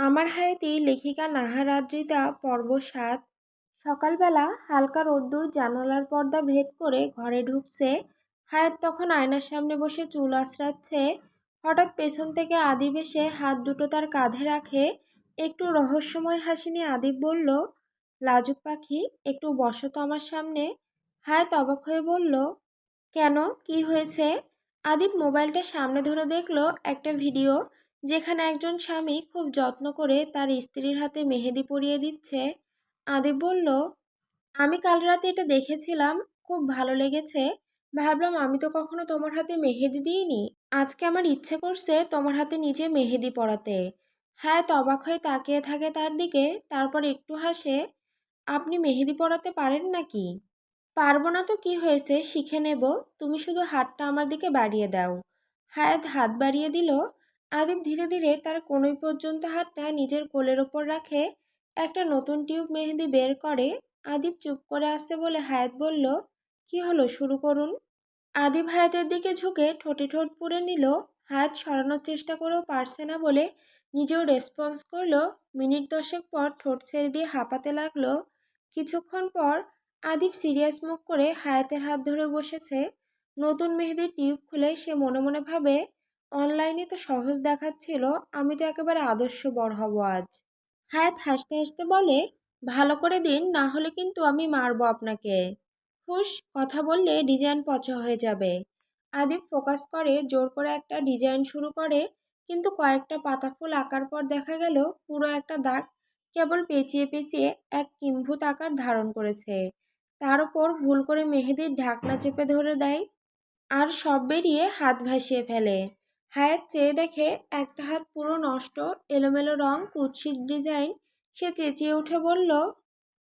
আমার হায়াতি লেখিকা নাহার আদ্রিতা পর্ব সাত সকালবেলা হালকা রোদ্দুর জানালার পর্দা ভেদ করে ঘরে ঢুকছে। হায়াত তখন আয়নার সামনে বসে চুল আঁচড়াচ্ছে হঠাৎ পেছন থেকে আদিব এসে হাত দুটো তার কাঁধে রাখে। একটু রহস্যময় হাসি নিয়ে আদিব বলল, লাজুক পাখি, একটু বসো তো আমার সামনে। হায়াত অবাক হয়ে বলল, কেন? কি হয়েছে? আদিব মোবাইলটা সামনে ধরে দেখল একটা ভিডিও। যেখানে একজন স্বামী খুব যত্ন করে তার স্ত্রীর হাতে মেহেদি পরিয়ে দিচ্ছে। আদিব বলল, আমি কাল রাতে এটা দেখেছিলাম, খুব ভালো লেগেছে। ভাবলাম আমি তো কখনো তোমার হাতে মেহেদি দিইনি। আজকে আমার ইচ্ছে করছে তোমার হাতে নিজে মেহেদি পরাতে হ্যাঁ অবাক হয়ে তাকিয়ে থাকে তার দিকে, তারপর একটু হাসে, আপনি মেহেদি পরাতে পারেন নাকি পারব না তো কি হয়েছে, শিখে নেব। তুমি শুধু হাতটা আমার দিকে বাড়িয়ে দাও হায়াত হাত বাড়িয়ে দিল। আদিব ধীরে ধীরে তার কোনোই পর্যন্ত হাতটা নিজের কোলের ওপর রাখে, একটা নতুন টিউব মেহেদি বের করে, আদিব চুপ করে আসছে বলে হায়াত বলল, কি হলো, শুরু করুন। আদিব হায়াতের দিকে ঝুঁকে ঠোঁটে ঠোঁট পুড়ে নিল, হায়াত সরানোর চেষ্টা করেও পারছে না বলে নিজেও রেসপন্স করল। মিনিট দশেক পর ঠোঁট ছেড়ে দিয়ে হাঁপাতে লাগল। কিছুক্ষণ পর আদিব সিরিয়াস মুখ করে হায়াতের হাত ধরে বসেছে। নতুন মেহেদির টিউব খুলে সে মনে মনে ভাবে অনলাইনে তো সহজ দেখাচ্ছিল, আমি তো একেবারে আদর্শ বর হব আজ। হায়াত হাসতে হাসতে বলে, ভালো করে দিন, না হলে কিন্তু আমি মারবো আপনাকে। হুশ, কথা বললে ডিজাইন পচা হয়ে যাবে। আদিব ফোকাস করে, জোর করে একটা ডিজাইন শুরু করে, কিন্তু কয়েকটা পাতা ফুল আঁকার পর দেখা গেল, পুরো একটা দাগ কেবল পেঁচিয়ে পেঁচিয়ে এক কিম্ভূত আকার ধারণ করেছে। তার উপর ভুল করে মেহেদির ঢাকনা চেপে ধরে দেয়, আর সব বেরিয়ে হাত ভাসিয়ে ফেলে। হায়াত চেয়ে দেখে একটা হাত পুরো নষ্ট, এলোমেলো রং, কুৎসিত ডিজাইন। সে চেঁচিয়ে উঠে বলল,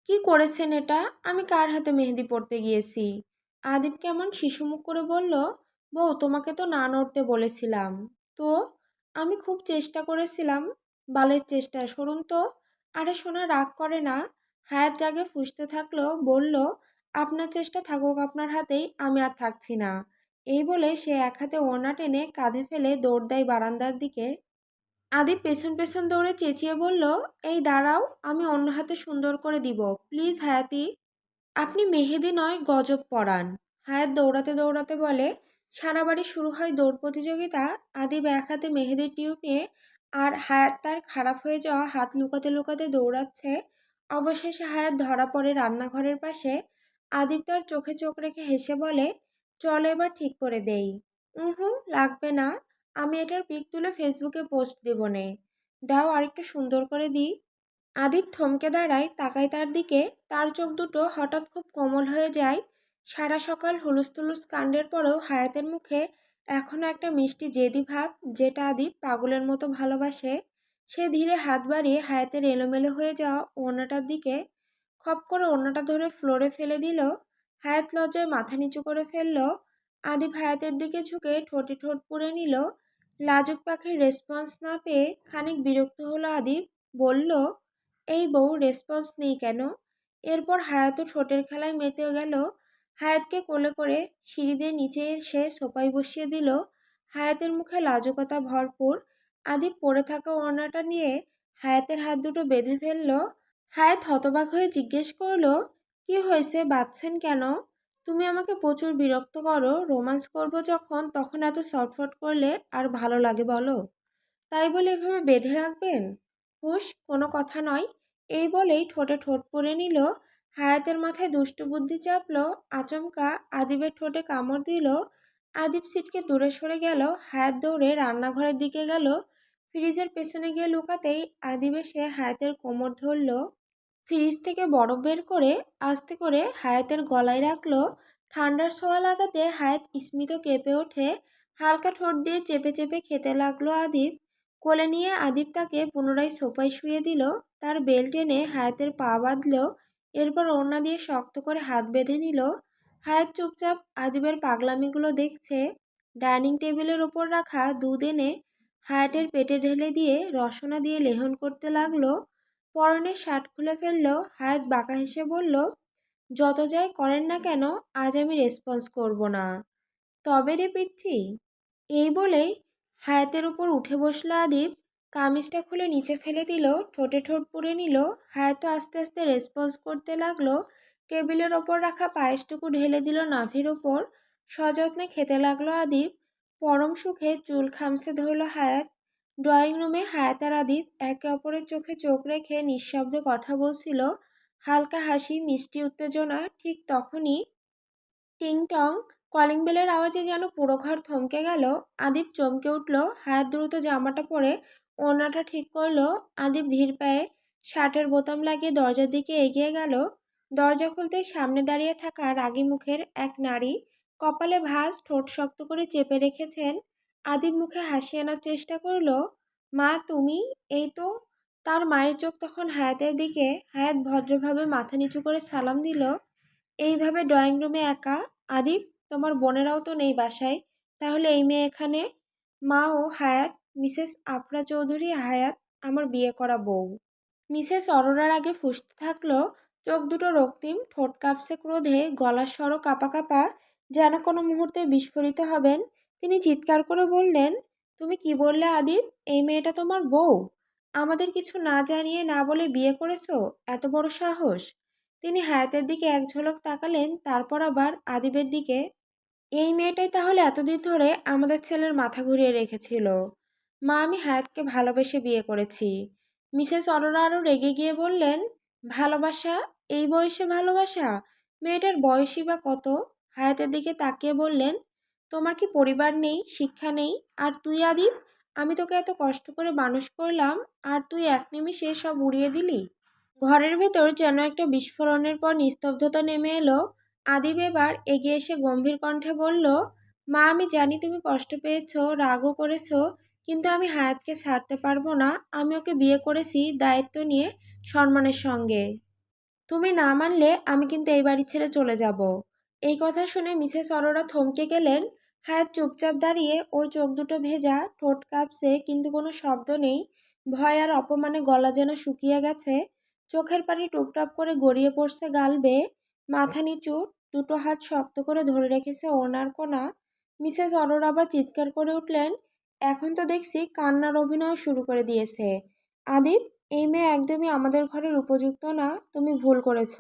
কি করেছেন এটা? আমি কার হাতে মেহেদি পড়তে গিয়েছি? আদিব কেমন শিশুমুখ করে বলল, বউ, তোমাকে তো না নড়তে বলেছিলাম। তো আমি খুব চেষ্টা করেছিলাম, বালের চেষ্টা সরুন তো, আরে সোনা, রাগ করে না। হায়াত রাগে ফুসতে থাকল, বলল, আপনার চেষ্টা থাকুক আপনার হাতেই, আমি আর থাকছি না। এই বলে সে এক হাতে ওড়না টেনে কাঁধে ফেলে দৌড় দেয় বারান্দার দিকে। আদিব পেছন পেছন দৌড়ে চেঁচিয়ে বলল, এই দাঁড়াও, আমি অন্য হাতে সুন্দর করে দিব। প্লিজ হায়াতি, আপনি মেহেদি নয়, গজব পড়ান হায়াত দৌড়াতে দৌড়াতে বলে, সারা বাড়ি শুরু হয় দৌড় প্রতিযোগিতা। আদিব এক হাতে মেহেদির টিউব নিয়ে আর হায়াত তার খারাপ হয়ে যাওয়া হাত লুকাতে লুকাতে দৌড়াচ্ছে। অবশেষে হায়াত ধরা পড়ে রান্নাঘরের পাশে। আদিব তার চোখে চোখ রেখে হেসে বলে চলো এবার ঠিক করে দেই। হুম লাগবে না। আমি এটার পিক তুলে ফেসবুকে পোস্ট দেব নে। দাও আরেকটু সুন্দর করে দিই। আদিব থমকে দাঁড়ায়, তাকায় তার দিকে। তার চোখ দুটো হঠাৎ খুব কোমল হয়ে যায়। সারা সকাল হুলুস তুলুস কাণ্ডের পরেও হায়াতের মুখে এখনও একটা মিষ্টি জেদি ভাব, যেটা আদিব পাগলের মতো ভালোবাসে। সে ধীরে হাত বাড়িয়ে হায়াতের এলোমেলো হয়ে যাওয়া ওড়নাটার দিকে খপ করে ওড়নাটা ধরে ফ্লোরে ফেলে দিল। হায়াত লজ্জায় মাথা নিচু করে ফেলল। আদিব হায়াতের দিকে ঝুঁকে ঠোঁটে ঠোঁট পুড়ে নিল। লাজুক পাখির রেসপন্স না পেয়ে খানিক বিরক্ত হলো আদিব। বলল, এই বউ রেসপন্স নেই কেন? এরপর হায়াতও ঠোঁটের খেলায় মেতেও গেল। হায়াতকে কোলে করে সিঁড়ি দিয়ে নিচে এসে সোপায় বসিয়ে দিল। হায়াতের মুখে লাজুকতা ভরপুর। আদিব পড়ে থাকা ওড়নাটা নিয়ে হায়াতের হাত দুটো বেঁধে ফেলল। হায়াত হতবাক হয়ে জিজ্ঞেস করল কি হয়েছে? বাঁচছেন কেন? তুমি আমাকে প্রচুর বিরক্ত করো। রোমান্স করব যখন, তখন এত শর্টফট করলে আর ভালো লাগে বলো। তাই বলে এভাবে বেঁধে রাখবেন? হুশ, কোনো কথা নয়। এই বলেই ঠোঁটে ঠোঁট পরে নিল। হায়াতের মাথায় দুষ্টু বুদ্ধি চাপলো। আচমকা আদিবের ঠোঁটে কামড় দিল। আদিব সিটকে দূরে সরে গেল। হায়াত দৌড়ে রান্নাঘরের দিকে গেল। ফ্রিজের পেছনে গিয়ে লুকাতেই আদিব এসে হায়াতের কোমর ধরল। ফ্রিজ থেকে বরফ বের করে আস্তে করে হায়াতের গলায় রাখল। ঠান্ডার ছোঁয়া লাগাতে হায়াত স্মিত কেঁপে ওঠে। হালকা ঠোঁট দিয়ে চেপে চেপে খেতে লাগল আদিব। কোলে নিয়ে আদিব তাকে পুনরায় সোফায় শুয়ে দিল। তার বেল টেনে হায়াতের পা বাঁধল। এরপর ওড়না দিয়ে শক্ত করে হাত বেঁধে নিল। হায়াত চুপচাপ আদিবের পাগলামিগুলো দেখছে। ডাইনিং টেবিলের ওপর রাখা দুধ এনে হায়াতের পেটে ঢেলে দিয়ে রসনা দিয়ে লেহন করতে লাগল। পরনের শার্ট খুলে ফেলল হায়াত বাঁকা হেসে বলল, যত যাই করেন না কেন, আজ আমি রেসপন্স করব না। তবে রে পিচ্ছি? এই বলেই হায়াতের উপর উঠে বসল আদিব, কামিজটা খুলে নিচে ফেলে দিল, ঠোঁটে ঠোঁট পুড়ে নিল হায়াতও আস্তে আস্তে রেসপন্স করতে লাগল, টেবিলের ওপর রাখা পায়েসটুকু ঢেলে দিল নাভির ওপর, সযত্নে খেতে লাগল আদিপ পরম সুখে চুল খামসে ধরল হায়াত ড্রয়িং রুমে হায়াত আর আদিপ একে অপরের চোখে চোখ রেখে নিঃশব্দে কথা বলছিল। হালকা হাসি, মিষ্টি উত্তেজনা, ঠিক তখনই টিং টং, কলিং বেলের আওয়াজে যেন পুরো ঘর থমকে গেল। আদিপ চমকে উঠল, হায়াত দ্রুত জামাটা পরে ওড়নাটা ঠিক করল। আদিপ ধীর পায়ে শার্টের বোতাম লাগিয়ে দরজার দিকে এগিয়ে গেল। দরজা খুলতেই সামনে দাঁড়িয়ে থাকা রাগি মুখের এক নারী কপালে ভাঁজ, ঠোঁট শক্ত করে চেপে রেখেছেন। আদিব মুখে হাসি আনার চেষ্টা করল, মা, তুমি এই তো? তার মায়ের চোখ তখন হায়াতের দিকে, হায়াত ভদ্রভাবে মাথা নিচু করে সালাম দিল, এইভাবে ড্রয়িং রুমে একা? আদিপ তোমার বোনেরাও তো নেই বাসায়, তাহলে এই মেয়ে এখানে? মা ও হায়াত, মিসেস আফরা চৌধুরী হায়াত, আমার বিয়ে করা বউ। মিসেস অরোরার আগে ফুসতে থাকল, চোখ দুটো রক্তিম, ঠোঁট কাঁপছে ক্রোধে, গলার স্বরও কাঁপা কাঁপা, যেন কোনো মুহূর্তে বিস্ফোরিত হবেন। তিনি চিৎকার করে বললেন, তুমি কি বললে আদিপ এই মেয়েটা তোমার বউ। আমাদের কিছু না জানিয়ে না বলে বিয়ে করেছ? এত বড় সাহস? তিনি হায়াতের দিকে এক ঝলক তাকালেন, তারপর আবার আদিবের দিকে, এই মেয়েটাই তাহলে এতদিন ধরে আমাদের ছেলের মাথা ঘুরিয়ে রেখেছিল। মা, আমি হায়াতকে ভালোবেসে বিয়ে করেছি। মিসেস অরোরা আরও রেগে গিয়ে বললেন, ভালোবাসা? এই বয়সে ভালোবাসা? মেয়েটার বয়সই বা কত? হায়াতের দিকে তাকিয়ে বললেন তোমার কি পরিবার নেই, শিক্ষা নেই? আর তুই আদিব আমি তোকে এত কষ্ট করে মানুষ করলাম, আর তুই এক নিমিষে সব উড়িয়ে দিলি? ঘরের ভেতর যেন একটা বিস্ফোরণের পর নিস্তব্ধতা নেমে এলো। আদিব এবার এগিয়ে এসে গম্ভীর কণ্ঠে বলল, মা, আমি জানি তুমি কষ্ট পেয়েছ, রাগও করেছ, কিন্তু আমি হায়াতকে ছাড়তে পারব না। আমি ওকে বিয়ে করেছি দায়িত্ব নিয়ে সম্মানের সঙ্গে। তুমি না মানলে আমি কিন্তু এই বাড়ি ছেড়ে চলে যাব। এই কথা শুনে মিসেস অরোরা থমকে গেলেন। হায়াত চুপচাপ দাঁড়িয়ে ওর চোখ দুটো ভেজা, ঠোঁট কাঁপছে, কিন্তু কোনো শব্দ নেই। ভয় আর অপমানে গলা যেন শুকিয়ে গেছে। চোখের পানি টুপটাপ করে গড়িয়ে পড়ছে গাল বেয়ে। মাথা নিচু, দুটো হাত শক্ত করে ধরে রেখেছে ওনার কোনা। মিসেস অরোর আবার চিৎকার করে উঠলেন, এখন তো দেখছি কান্নার অভিনয় শুরু করে দিয়েছে। আদিপ এই মেয়ে একদমই আমাদের ঘরের উপযুক্ত না, তুমি ভুল করেছ।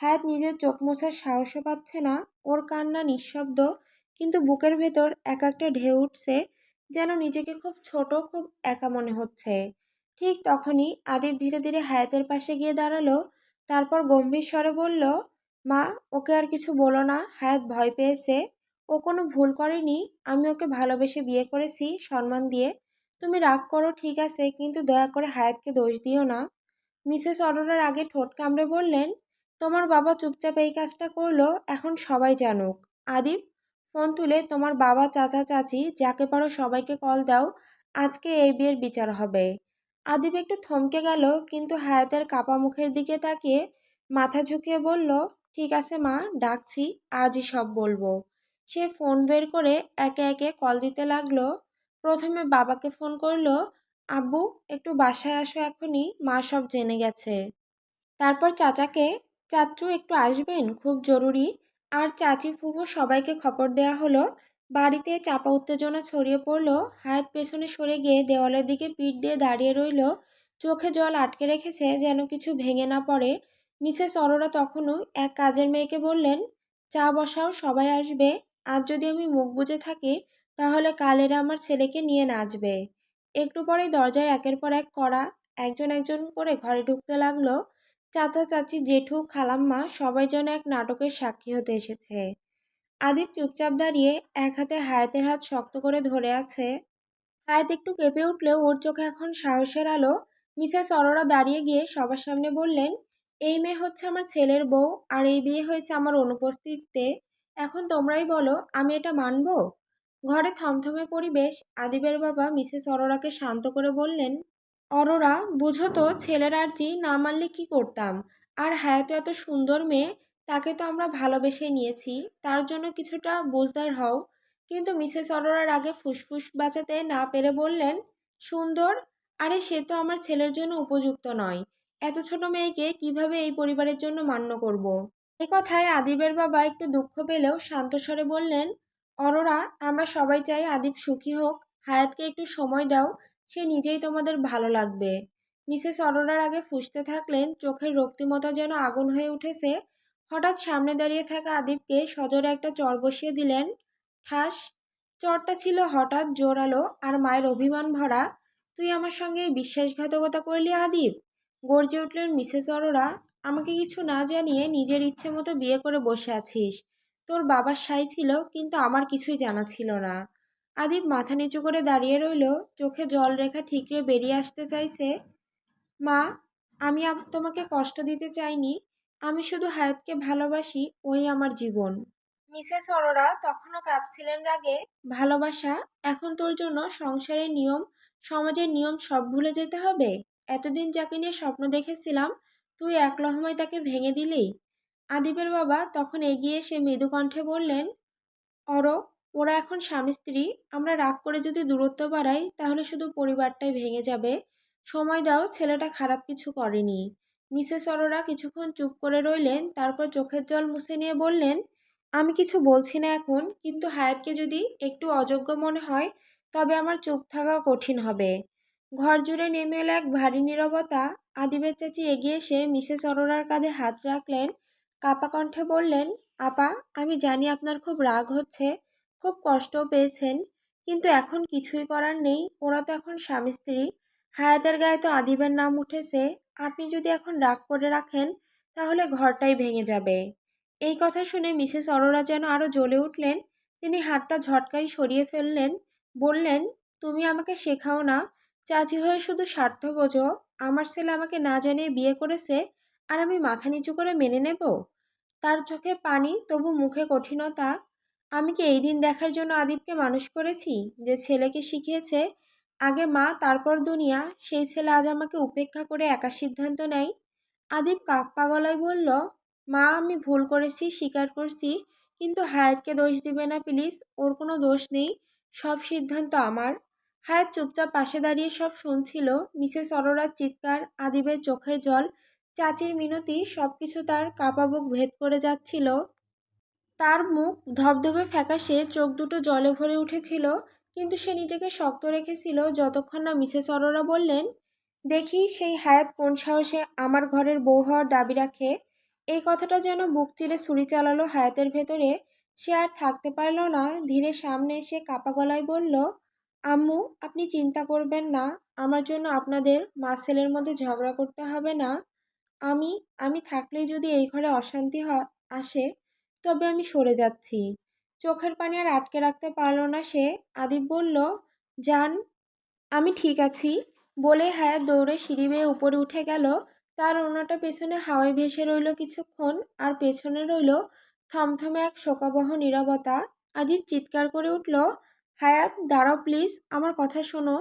হায়াত নিজের চোখ মোছার সাহসও পাচ্ছে না। ওর কান্না নিঃশব্দ। কিন্তু বুকের ভেতর এক একটা ঢেউ উঠছে যেন নিজেকে খুব ছোট, খুব একা মনে হচ্ছে। ঠিক তখনই আদিপ ধীরে ধীরে হায়াতের পাশে গিয়ে দাঁড়াল, তারপর গম্ভীর স্বরে বলল, মা, ওকে আর কিছু বলো না, হায়াত ভয় পেয়েছে। ও কোনো ভুল করেনি, আমি ওকে ভালোবেসে বিয়ে করেছি, সম্মান দিয়ে। তুমি রাগ করো, ঠিক আছে, কিন্তু দয়া করে হায়াতকে দোষ দিও না। মিসেস অরোরার আগে ঠোঁট কামড়ে বললেন, তোমার বাবা চুপচাপ এই কাজটা করল, এখন সবাই জানুক। আদিপ ফোন তুলে তোমার বাবা চাচা চাচি যাকে পারো সবাইকে কল দাও, আজকে এই বিয়ের বিচার হবে। আদিপ একটু থমকে গেল, কিন্তু হায়াতের কাপা মুখের দিকে তাকিয়ে মাথা ঝুঁকিয়ে বলল, ঠিক আছে মা, ডাকছি, আজই সব বলব। সে ফোন বের করে একে একে কল দিতে লাগল। প্রথমে বাবাকে ফোন করল, আব্বু, একটু বাসায় আসো এখনই, মা সব জেনে গেছে। তারপর চাচাকে, চাচু, একটু আসবেন, খুব জরুরি। আর চাচি ফুফু সবাইকে খবর দেয়া হলো। বাড়িতে চাপা উত্তেজনা ছড়িয়ে পড়ল। হায়াত পেছনে সরে গিয়ে দেওয়ালের দিকে পিঠ দিয়ে দাঁড়িয়ে রইল। চোখে জল আটকে রেখেছে যেন কিছু ভেঙে না পড়ে। মিসেস অরোরা তখনও এক কাজের মেয়েকে বললেন, চা বসাও, সবাই আসবে। আজ যদি আমি মুখ বুজে থাকি, তাহলে কাল এরা আমার ছেলেকে নিয়ে নাচবে। একটু পরেই দরজায় একের পর এক করা একজন একজন করে ঘরে ঢুকতে লাগল। চাচা, চাচি, জেঠু, খালাম্মা সবাই যেন এক নাটকের সাক্ষী হতে এসেছে। আদিপ চুপচাপ দাঁড়িয়ে এক হাতে হায়াতের হাত শক্ত করে ধরে আছে। হায়াত একটু কেঁপে উঠলেও ওর চোখে এখন সাহসের আলো। মিসেস অরোরা দাঁড়িয়ে গিয়ে সবার সামনে বললেন, এই মেয়ে হচ্ছে আমার ছেলের বউ আর এই বিয়ে হয়েছে আমার অনুপস্থিতিতে। এখন তোমরাই বলো, আমি এটা মানব? ঘরে থমথমে পরিবেশ, আদিবের বাবা মিসেস অরোরাকে শান্ত করে বললেন অরোরা, বুঝো তো, ছেলের আর্জি না মানলে কি করতাম? আর হ্যাঁ তো এত সুন্দর মেয়ে, তাকে তো আমরা ভালোবেসে নিয়েছি, তার জন্য কিছুটা বুঝদার হও। কিন্তু মিসেস অরোরার আগে ফুসফুস বাঁচাতে না পেরে বললেন, সুন্দর? আরে, সে তো আমার ছেলের জন্য উপযুক্ত নয়। এত ছোট মেয়েকে কীভাবে এই পরিবারের জন্য মান্য করব। এই কথায় আদিবের বাবা একটু দুঃখ পেলেও শান্ত স্বরে বললেন, অরোরা, আমরা সবাই চাই আদিব সুখী হোক। হায়াতকে একটু সময় দাও সে নিজেই তোমাদের ভালো লাগবে। মিসেস অরোরার আগে ফুসতে থাকলেন, চোখের রক্তিমতা যেন আগুন হয়ে উঠেছে। হঠাৎ সামনে দাঁড়িয়ে থাকা আদিবকে সজোরে একটা চর বসিয়ে দিলেন। ঠাস, চরটা ছিল হঠাৎ জোরালো আর মায়ের অভিমান ভরা। তুই আমার সঙ্গে বিশ্বাসঘাতকতা করলি আদিব? গর্জে উঠলেন মিসেস অরোরা, আমাকে কিছু না জানিয়ে নিজের ইচ্ছে মতো বিয়ে করে বসে আছিস। তোর বাবার সাই ছিল, কিন্তু আমার কিছুই জানা ছিল না। আদিব মাথা নিচু করে দাঁড়িয়ে রইল, চোখে জল রেখা ঠিকরে বেরিয়ে আসতে চাইছে। মা, আমি তোমাকে কষ্ট দিতে চাইনি, আমি শুধু হায়াতকে ভালোবাসি, ওই আমার জীবন। মিসেস অরোরা তখনও কাঁদছিলেন রাগে। ভালোবাসা? এখন তোর জন্য সংসারের নিয়ম, সমাজের নিয়ম সব ভুলে যেতে হবে? এতদিন যাকে নিয়ে স্বপ্ন দেখেছিলাম, তুই এক লহমায় তাকে ভেঙে দিলি? আদিবের বাবা তখন এগিয়ে এসে মৃদু কণ্ঠে বললেন, অর ওরা এখন স্বামী, স্ত্রী। আমরা রাগ করে যদি দূরত্ব বাড়াই, তাহলে শুধু পরিবারটাই ভেঙে যাবে। সময় দাও, ছেলেটা খারাপ কিছু করেনি। মিসেস অরোরা কিছুক্ষণ চুপ করে রইলেন, তারপর চোখের জল মুছে নিয়ে বললেন, আমি কিছু বলছি না এখন, কিন্তু হায়াতকে যদি একটু অযোগ্য মনে হয়, তবে আমার চুপ থাকা কঠিন হবে। ঘর জুড়ে নেমে এলো এক ভারী নীরবতা। আদিবের চাচি এগিয়ে এসে মিসেস অরোরার কাঁধে হাত রাখলেন, কাপা কণ্ঠে বললেন, আপা, আমি জানি আপনার খুব রাগ হচ্ছে খুব কষ্টও পেয়েছেন, কিন্তু এখন কিছুই করার নেই। ওরা তো এখন স্বামী স্ত্রী। হায়াতের গায়ে তো আদিবের নাম উঠেছে। আপনি যদি এখন রাগ করে রাখেন, তাহলে ঘরটাই ভেঙে যাবে। এই কথা শুনে মিসেস অরোরা যেন আরও জ্বলে উঠলেন। তিনি হাতটা ঝটকাই সরিয়ে ফেললেন। বললেন, তুমি আমাকে শেখাও না। চাচি হয়ে শুধু স্বার্থ বোঝো। আমার ছেলে আমাকে না জানিয়ে বিয়ে করেছে, আর আমি মাথা নিচু করে মেনে নেব? তার চোখে পানি, তবু মুখে কঠিনতা। আমি কি এই দিন দেখার জন্য আদিবকে মানুষ করেছি যে ছেলেকে শিখিয়েছে, আগে মা, তারপর দুনিয়া, সেই ছেলে আজ আমাকে উপেক্ষা করে একা সিদ্ধান্ত নেয়? আদিব কাপ্পা গলায় বলল, মা, আমি ভুল করেছি, স্বীকার করছি, কিন্তু হায়াতকে দোষ দিবে না প্লিজ, ওর কোনো দোষ নেই, সব সিদ্ধান্ত আমার। হায়াত চুপচাপ পাশে দাঁড়িয়ে সব শুনছিল, মিসেস অরোরার চিৎকার, আদিবের চোখের জল, চাচির মিনতি সব কিছু তার কাপা বুক ভেদ করে যাচ্ছিল। তার মুখ ধবধবে ফ্যাকাশে, চোখ দুটো জলে ভরে উঠেছিল, কিন্তু সে নিজেকে শক্ত রেখেছিল যতক্ষণ না মিসেস অরোরা বললেন, দেখি সেই হায়াত কোন সাহসে আমার ঘরের বউ হওয়ার দাবি রাখে? এই কথাটা যেন বুক চিরে ছুরি চালালো হায়াতের ভেতরে। সে আর থাকতে পারল না। ধীরে সামনে এসে কাপা গলায় বলল, আম্মু, আপনি চিন্তা করবেন না। আমার জন্য আপনাদের মা ছেলের মধ্যে ঝগড়া করতে হবে না। আমি আমি থাকলেই যদি এই ঘরে অশান্তি হয় আসে তবে আমি সরে যাচ্ছি। চোখের পানি আর আটকে রাখতে পারল না সে। আদিব বলল যান আমি ঠিক আছি। বলে হায়াত দৌড়ে সিঁড়ি বেয়ে উপরে উঠে গেল। তার ওনাটা পেছনে হাওয়ায় ভেসে রইল কিছুক্ষণ আর পেছনে রইল থমথমে এক শোকাবহ নীরবতা। আদিব চিৎকার করে উঠল হায়াত দাঁড়াও প্লিজ, আমার কথা শোনো।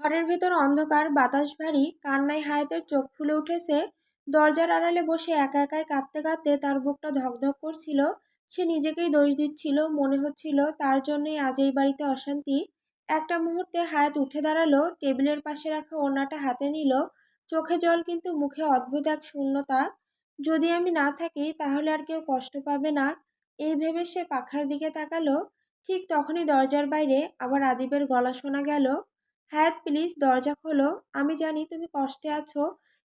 ঘরের ভেতর অন্ধকার, বাতাস ভারী, কান্নায় হায়াতের চোখ ফুলে উঠেছে দরজার আড়ালে বসে একা একাই কাঁদতে কাঁদতে তার বুকটা ধকধক করছিল। সে নিজেকেই দোষ দিচ্ছিল, মনে হচ্ছিল তার জন্যই আজ এই বাড়িতে অশান্তি। একটা মুহূর্তে হায়াত উঠে দাঁড়াল, টেবিলের পাশে রাখা ওড়নাটা হাতে নিল। চোখে জল কিন্তু, মুখে অদ্ভুত এক শূন্যতা। যদি আমি না থাকি, তাহলে আর কেউ কষ্ট পাবে না। এই ভেবে সে পাখার দিকে তাকালো। ঠিক তখনই দরজার বাইরে আবার আদিবের গলা শোনা গেল। হায়াত, প্লিজ দরজা খোলো। আমি জানি তুমি কষ্টে আছো।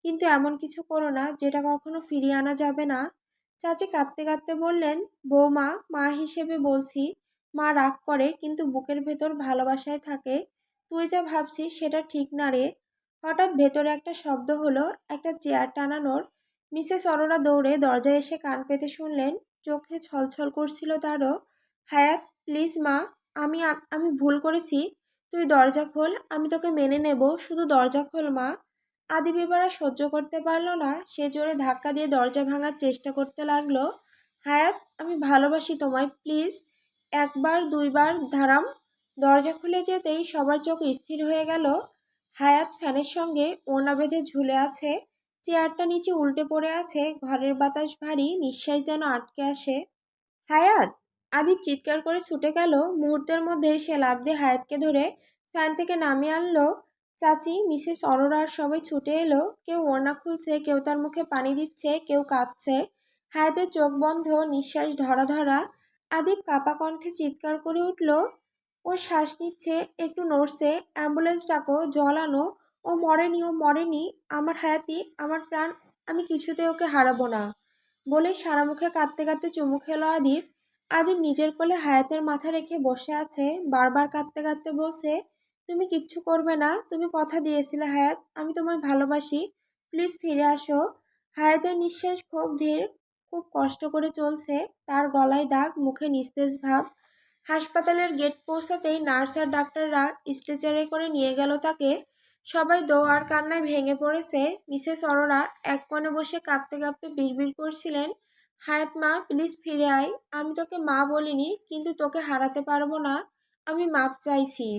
কিন্তু এমন কিছু করো না, যেটা কখনো ফিরিয়ে আনা যাবে না। চাচি কাঁদতে কাঁদতে বললেন, বৌমা, মা হিসেবে বলছি, মা রাগ করে, কিন্তু বুকের ভেতর ভালোবাসায় থাকে। তুই যা ভাবছিস সেটা ঠিক না রে। হঠাৎ ভেতরে একটা শব্দ হলো, একটা চেয়ার টানানোর। মিসেস অরোরা দৌড়ে দরজায় এসে কান পেতে শুনলেন, চোখে ছলছল করছিল তারও। হায়াত প্লিজ মা, আমি আমি ভুল করেছি। তুই দরজা খোল, আমি তোকে মেনে নেব, শুধু দরজা খোল মা। আদি বিবারা সহ্য করতে পারল না। সে জোরে ধাক্কা দিয়ে দরজা ভাঙার চেষ্টা করতে লাগল। হায়াত, আমি ভালোবাসি তোমায়, প্লিজ। একবার, দুইবার ধারাম দরজা খুলে যেতেই সবার চোখ স্থির হয়ে গেল। হায়াত ফ্যানের সঙ্গে ওড়না বেঁধে ঝুলে আছে। চেয়ারটা নিচে উল্টে পড়ে আছে। ঘরের বাতাস ভারী, নিঃশ্বাস যেন আটকে আসে। হায়াত, আদিব চিৎকার করে ছুটে গেল। মুহূর্তের মধ্যে সে লাফ দিয়ে হায়াতকে ধরে ফ্যান থেকে নামিয়ে আনলো। চাচি, মিসেস অরোরার সবাই ছুটে এলো। কেউ ওড়না খুলছে, কেউ তার মুখে পানি দিচ্ছে, কেউ কাঁদছে। হায়াতের চোখ বন্ধ, নিঃশ্বাস ধরা ধরা আদিব কাপা কণ্ঠে চিৎকার করে উঠল, ও শ্বাস নিচ্ছে, একটু নড়ছে, অ্যাম্বুলেন্স ডাকো, জল আনো। ও মরেনি ও মরেনি, আমার হায়াতি, আমার প্রাণ, আমি কিছুতে ওকে হারাবো না। বলে সারা মুখে কাঁদতে কাঁদতে চুমু খেলো আদিব। আদিব নিজের কোলে হায়াতের মাথা রেখে বসে আছে, বারবার কাঁদতে কাঁদতে বলছে তুমি কিচ্ছু করবে না, তুমি কথা দিয়েছিলে হায়াত, আমি তোমায় ভালোবাসি, প্লিজ ফিরে আসো। হায়াতের নিঃশ্বাস খুব ধীর, খুব কষ্ট করে চলছে, তার গলায় দাগ, মুখে নিস্তেজ ভাব। হাসপাতালের গেট পৌঁছাতেই নার্স আর ডাক্তাররা স্ট্রেচারে করে নিয়ে গেল তাকে। সবাই দোয়ার কান্নায় ভেঙে পড়েছে। মিসেস অরোরা এক কোণে বসে কাঁপতে কাঁপতে বিড়বিড় করছিলেন, হায়াত মা, প্লিজ ফিরে আয়। আমি তোকে মা বলিনি, কিন্তু তোকে হারাতে পারব না। আমি মাপ চাইছি।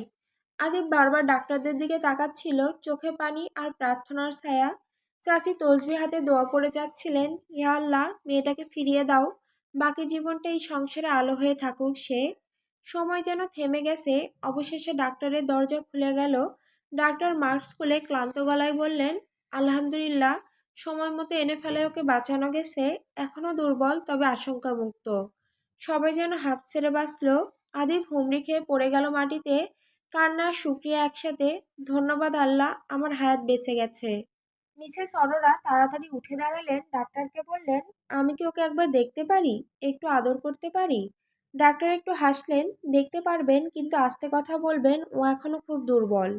আদিব বারবার ডাক্তারদের দিকে তাকাচ্ছিল, চোখে পানি আর প্রার্থনার ছায়া। চাচি তসবি হাতে দোয়া পড়ে যাচ্ছিলেন ইয়া আল্লাহ, মেয়েটাকে ফিরিয়ে দাও। বাকি জীবনটা এই সংসারে আলো হয়ে থাকুক সে। সময় যেন থেমে গেছে, অবশেষে ডাক্তারের দরজা খুলে গেল। ডাক্তার মাস্ক খুলে ক্লান্ত গলায় বললেন, আলহামদুলিল্লাহ, সময় মতো এনে ফেলে ওকে বাঁচানো গেছে। এখনও দুর্বল, তবে আশঙ্কামুক্ত। সবাই যেন হাফ ছেড়ে বাঁচল। আদিব হুমড়ি খেয়ে পড়ে গেল মাটিতে। কান্না শুক্রিয়া একসাথে, ধন্যবাদ আল্লাহ, আমার হায়াত বেঁচে গেছে। মিসেস অরোরা তাড়াতাড়ি উঠে দাঁড়ালেন, ডাক্তারকে বললেন, আমি কি ওকে একবার দেখতে পারি? একটু আদর করতে পারি? ডাক্তার একটু হাসলেন, দেখতে পারবেন, কিন্তু আস্তে কথা বলবেন, ও এখনও খুব দুর্বল।